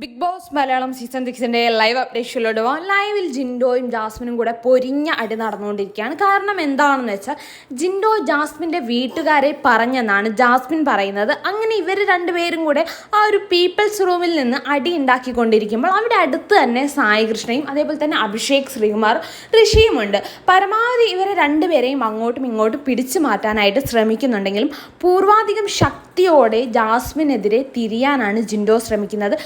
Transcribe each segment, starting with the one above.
Big Boss Malayalam season സിക്സിന്റെ live updation പോകാം. ലൈവിൽ ജിൻഡോയും ജാസ്മിനും കൂടെ പൊരിഞ്ഞ അടി നടന്നുകൊണ്ടിരിക്കുകയാണ്. കാരണം എന്താണെന്ന് വെച്ചാൽ ജിൻഡോ ജാസ്മിന്റെ വീട്ടുകാരെ പറഞ്ഞെന്നാണ് ജാസ്മിൻ പറയുന്നത്. അങ്ങനെ ഇവർ രണ്ടുപേരും കൂടെ ആ ഒരു പീപ്പിൾസ് റൂമിൽ നിന്ന് അടി ഉണ്ടാക്കിക്കൊണ്ടിരിക്കുമ്പോൾ അവിടെ അടുത്ത് തന്നെ സായി കൃഷ്ണയും അതേപോലെ തന്നെ അഭിഷേക് ശ്രീകുമാർ ഋഷിയും ഉണ്ട്. പരമാവധി ഇവരെ രണ്ടുപേരെയും അങ്ങോട്ടും ഇങ്ങോട്ടും പിടിച്ചു മാറ്റാനായിട്ട് ശ്രമിക്കുന്നുണ്ടെങ്കിലും പൂർവാധികം ശക്തിയോടെ ജാസ്മിനെതിരെ തിരിയാനാണ് ജിൻഡോ ശ്രമിക്കുന്നത്.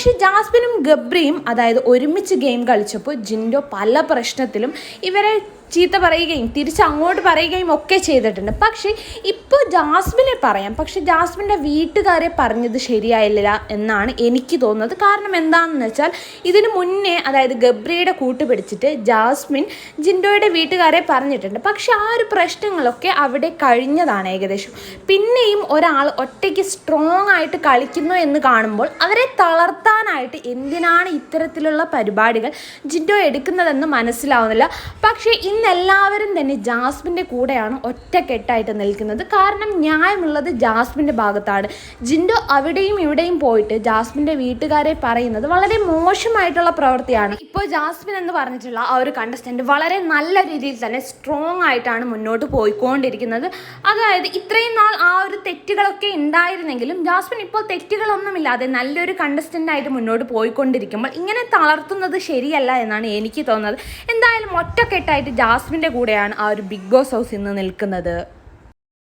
പക്ഷേ ജാസ്മിനും ഗബ്രിയും അതായത് ഒരുമിച്ച് ഗെയിം കളിച്ചപ്പോൾ ജിൻഡോ പല പ്രശ്നത്തിലും ഇവരെ ചീത്ത പറയുകയും തിരിച്ച് അങ്ങോട്ട് പറയുകയും ഒക്കെ ചെയ്തിട്ടുണ്ട്. പക്ഷേ ഇപ്പോൾ ജാസ്മിനെ പറയാം. പക്ഷേ ജാസ്മിന്റെ വീട്ടുകാരെ പറഞ്ഞത് ശരിയായില്ല എന്നാണ് എനിക്ക് തോന്നുന്നത്. കാരണം എന്താണെന്ന് വെച്ചാൽ ഇതിന് മുന്നേ അതായത് ഗബ്രിയുടെ കൂട്ട് പിടിച്ചിട്ട് ജാസ്മിൻ ജിൻഡോയുടെ വീട്ടുകാരെ പറഞ്ഞിട്ടുണ്ട്. പക്ഷേ ആ ഒരു പ്രശ്നങ്ങളൊക്കെ അവിടെ കഴിഞ്ഞതാണ് ഏകദേശം. പിന്നെയും ഒരാൾ ഒറ്റയ്ക്ക് സ്ട്രോങ് ആയിട്ട് കളിക്കുന്നു എന്ന് കാണുമ്പോൾ അവരെ തളർത്താനായിട്ട് എന്തിനാണ് ഇത്തരത്തിലുള്ള പരിപാടികൾ ജിൻഡോ എടുക്കുന്നതെന്ന് മനസ്സിലാവുന്നില്ല. പക്ഷേ ഇന്ന് എല്ലാവരും തന്നെ ജാസ്മിന്റെ കൂടെയാണ് ഒറ്റക്കെട്ടായിട്ട് നിൽക്കുന്നത്. കാരണം ന്യായമുള്ളത് ജാസ്മിന്റെ ഭാഗത്താണ്. ജിൻഡോ അവിടെയും ഇവിടെയും പോയിട്ട് ജാസ്മിന്റെ വീട്ടുകാരെ പറയുന്നത് വളരെ മോശമായിട്ടുള്ള പ്രവൃത്തിയാണ്. ഇപ്പോൾ ജാസ്മിൻ എന്ന് പറഞ്ഞിട്ടുള്ള ആ ഒരു കണ്ടസ്റ്റന്റ് വളരെ നല്ല രീതിയിൽ തന്നെ സ്ട്രോങ് ആയിട്ടാണ് മുന്നോട്ട് പോയിക്കൊണ്ടിരിക്കുന്നത്. അതായത് ഇത്രയും നാൾ ആ ഒരു തെറ്റുകളൊക്കെ ഉണ്ടായിരുന്നെങ്കിലും ജാസ്മിൻ ഇപ്പോൾ തെറ്റുകളൊന്നുമില്ലാതെ നല്ലൊരു കണ്ടസ്റ്റന്റ് ആയിട്ട് മുന്നോട്ട് പോയിക്കൊണ്ടിരിക്കുമ്പോൾ ഇങ്ങനെ തളർത്തുന്നത് ശരിയല്ല എന്നാണ് എനിക്ക് തോന്നുന്നത്. എന്തായാലും ഒറ്റക്കെട്ടായിട്ട് ജാസ്മിന്റെ കൂടെയാണ് ആ ഒരു ബിഗ് ബോസ് ഹൗസ് ഇന്ന് നിൽക്കുന്നത്.